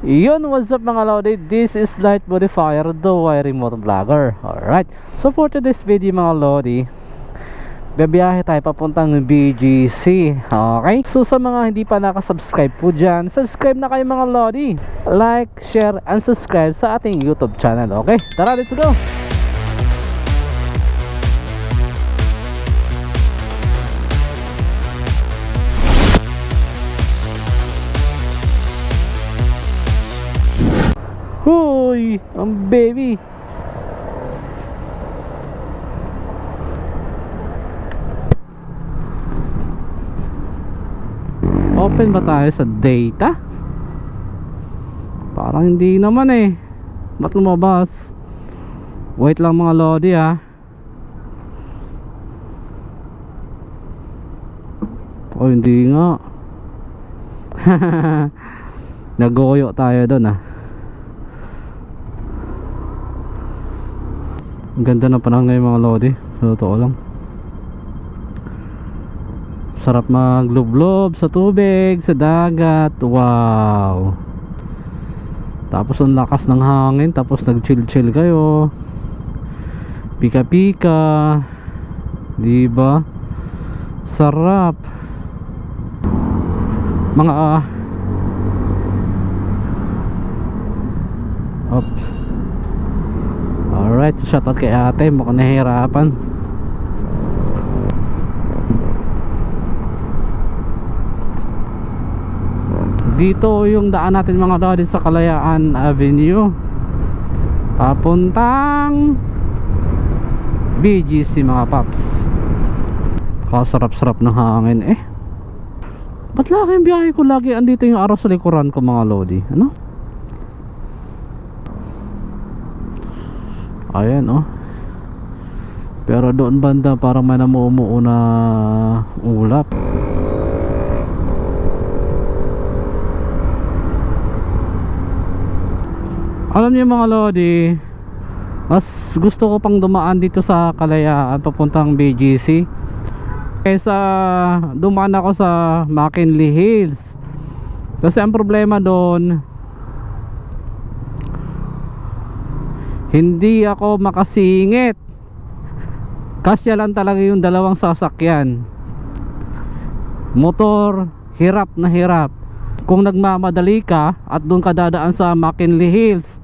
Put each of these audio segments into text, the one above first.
Yun, what's up mga Lodi? This is Light Modifier, the wiring motor vlogger. Alright, so for today's video mga Lodi, Babiyahe tayo papuntang BGC Okay? So sa mga hindi pa nakasubscribe po dyan Subscribe na kayo mga Lodi Like, share, and subscribe sa ating YouTube channel Okay? Tara, let's go! Huy! Ang baby! Open ba tayo sa data? Parang hindi naman eh Ba't lumabas? Wait lang mga lodi ah Oh hindi nga Nagoyo tayo doon ah Ang ganda na panahon ngayon mga lodi Sa totoo lang Sarap maglublob sa tubig, sa dagat. Wow. Tapos ang lakas ng hangin, tapos nag-chill-chill kayo. Pika-pika. 'Di ba? Sarap. Mga ah. Oops. Alright, shoutout kay ate, mukhang nahihirapan. dito yung daan natin mga lodi sa Kalayaan Avenue. Papuntang BGC mga paps. Kasarap-sarap ng hangin eh. Ba't laki yung biyahe ko lagi? Andito yung araw sa likuran ko mga lodi ano ayan oh. Pero doon banda parang may namumuo na ulap. Alam niyo mga lodi Mas gusto ko pang dumaan dito sa Kalayaan Papuntang BGC Kaysa dumaan ako sa McKinley Hills. Kasi ang problema doon Hindi ako makasingit. Kasya lang talaga yung dalawang sasakyan. Motor Hirap na hirap. Kung nagmamadali ka at doon ka dadaan sa McKinley Hills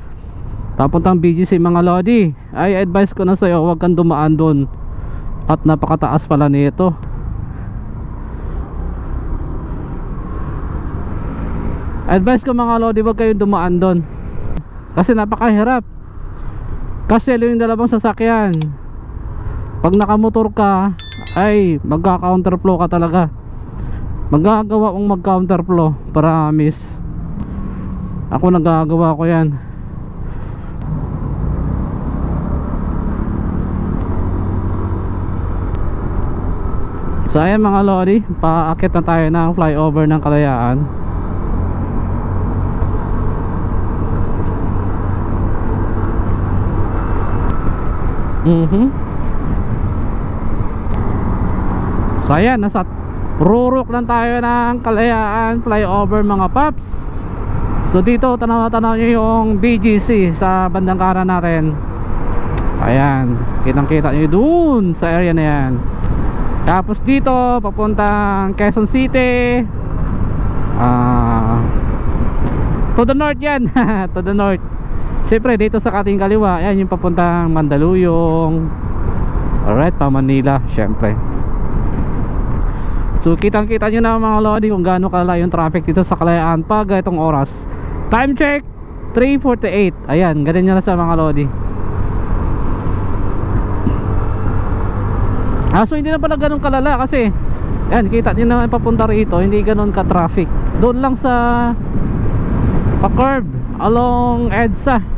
papuntang BGC mga Lodi ay advice ko na sa'yo huwag kang dumaan doon. At napakataas pala nito. Advice ko mga Lodi huwag kayong dumaan doon. Kasi napakahirap kasi yung dalawang sasakyan. Pag nakamotor ka ay magka counterflow ka talaga. Magagawa kong mag counterflow promise ako nagagawa ko yan. So ayan mga lodi paakit na tayo ng flyover ng kalayaan mhm so ayan nasa Rurok lang tayo ng kalayaan flyover mga paps. So dito tanaw-tanaw nyo yung BGC sa bandang kanan natin. Ayan Kitang kita nyo dun sa area na yan. Tapos dito papuntang Quezon City. Uh, To the north yan To the north Siyempre dito sa kating kaliwa Ayan yung papuntang Mandaluyong. Alright pa Manila Siyempre. So kitang kita nyo na mga lodi kung gaano kalala yung traffic dito sa Kalayaan pag itong oras. Time check 3.48 Ayan ganyan na sa mga lodi. Ah so hindi na pala ganun kalala kasi Ayan kita nyo naman papunta rito Hindi ganun ka traffic Doon lang sa Pa curve Along EDSA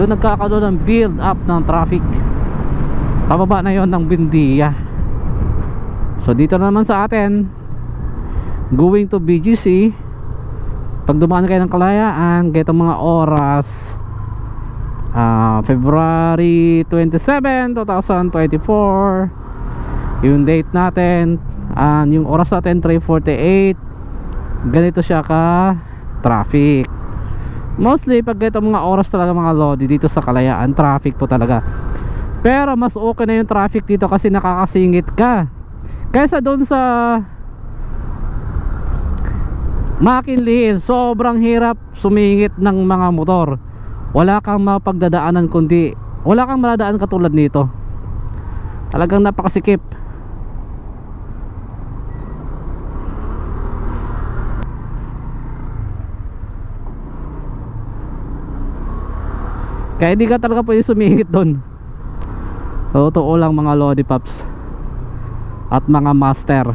Doon nagkakaroon ng build up ng traffic. Pababa na yon ng Bindiya So dito naman sa atin. Going to BGC Pag dumaan kayo ng kalayaan Ganitong mga oras uh, February 27, 2024 Yung date natin uh, Yung oras natin 3.48 Ganito siya ka Traffic Mostly pag ito mga oras talaga mga lodi dito sa Kalayaan, traffic po talaga. Pero mas okay na yung traffic dito kasi nakakasingit ka. Kaysa doon sa McKinley Hill, sobrang hirap sumingit ng mga motor. Wala kang mapagdadaanan kundi wala kang maladaan katulad nito. Talagang napakasikip. Kaya hindi ka talaga pwede sumingit doon. Totoo lang mga lollipops at mga master.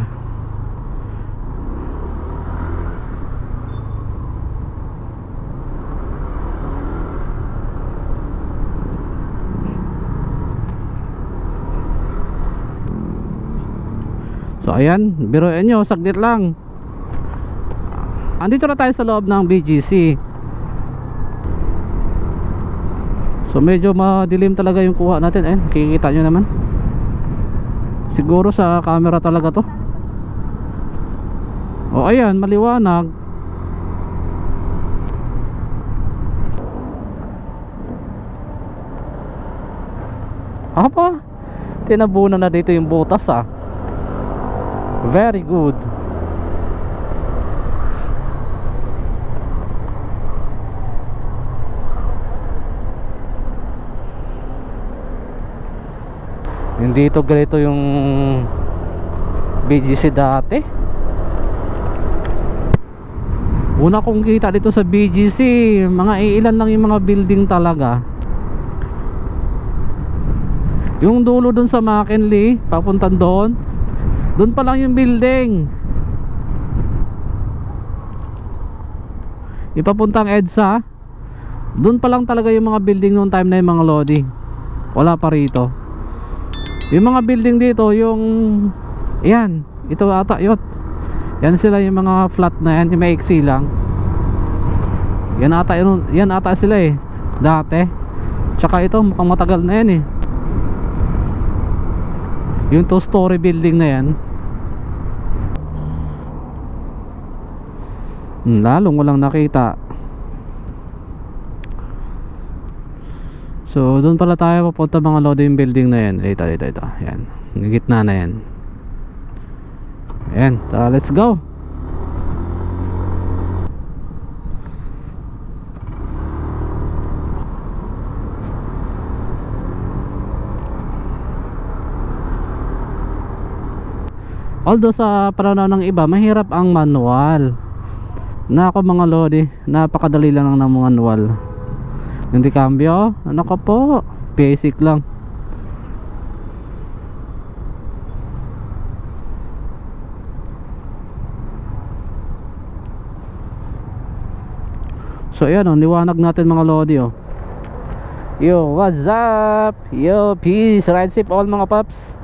So ayan, biruin nyo, saglit lang. Andito na tayo sa loob ng BGC. So medyo madilim talaga yung kuha natin. Ayun, kikita nyo naman. Siguro sa camera talaga to. O ayan, maliwanag. Apa? Tinabunan na dito yung butas ah. Very good. Hindi ito ganito yung BGC dati. Una kong kita dito sa BGC, mga iilan lang yung mga building talaga. Yung dulo dun sa McKinley, papuntan doon, doon pa lang yung building. Ipapuntang EDSA, doon pa lang talaga yung mga building noong time na yung mga Lodi. Wala pa rito. Yung mga building dito, yung yan, ito ata yun. Yan sila yung mga flat na yan, yung maiksi lang. Yan ata yun, yan ata sila eh. Dati. Tsaka ito, mukhang matagal na yan eh. Yung two story building na yan. Hmm, lalong walang nakita. So, doon pala tayo papunta mga loading building na yan. Ito, ito, ito. Yan. Yung gitna na yan. Ayan. Tara, let's go. Although sa pananaw ng iba, mahirap ang manual. Na ako mga lodi, napakadali lang ng manual. Hindi cambio, ano ka po? Basic lang. So ayan oh, liwanag natin mga lodi oh. Yo, what's up? Yo, peace, ride safe all mga paps.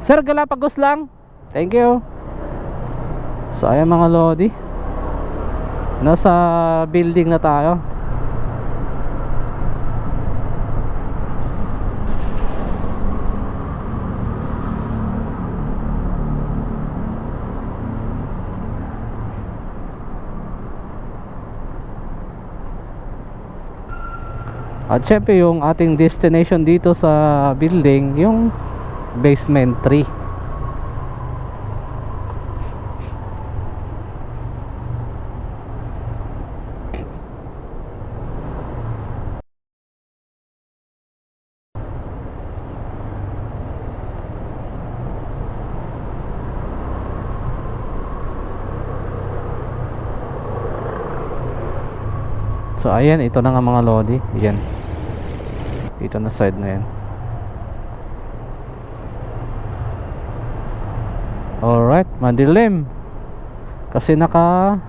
Sir, Galapagos lang. Thank you. So ayan mga lodi. Nasa building na tayo. At syempre yung ating destination dito sa building, yung basement 3. So ayan, ito na nga mga lodi. Ayan. Ito na side na yan. Alright, madilim. Kasi naka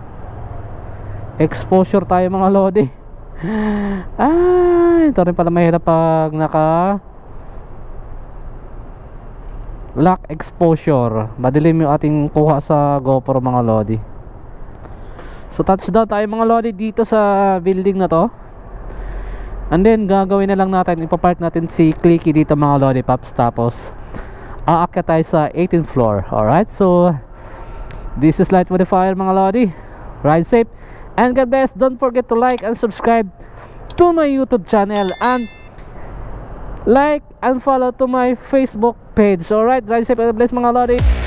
exposure tayo mga lodi. Ah, ito rin pala mahirap pag naka lock exposure. Madilim yung ating kuha sa GoPro mga lodi. So touchdown tayo mga lodi dito sa building na to. And then gagawin na lang natin, ipapark natin si Clicky dito mga lollipops tapos aakyat tayo sa 18th floor. Alright, so this is Light Fire mga lodi. Ride safe and God bless. Don't forget to like and subscribe to my YouTube channel and like and follow to my Facebook page. Alright, ride safe and bless mga lodi.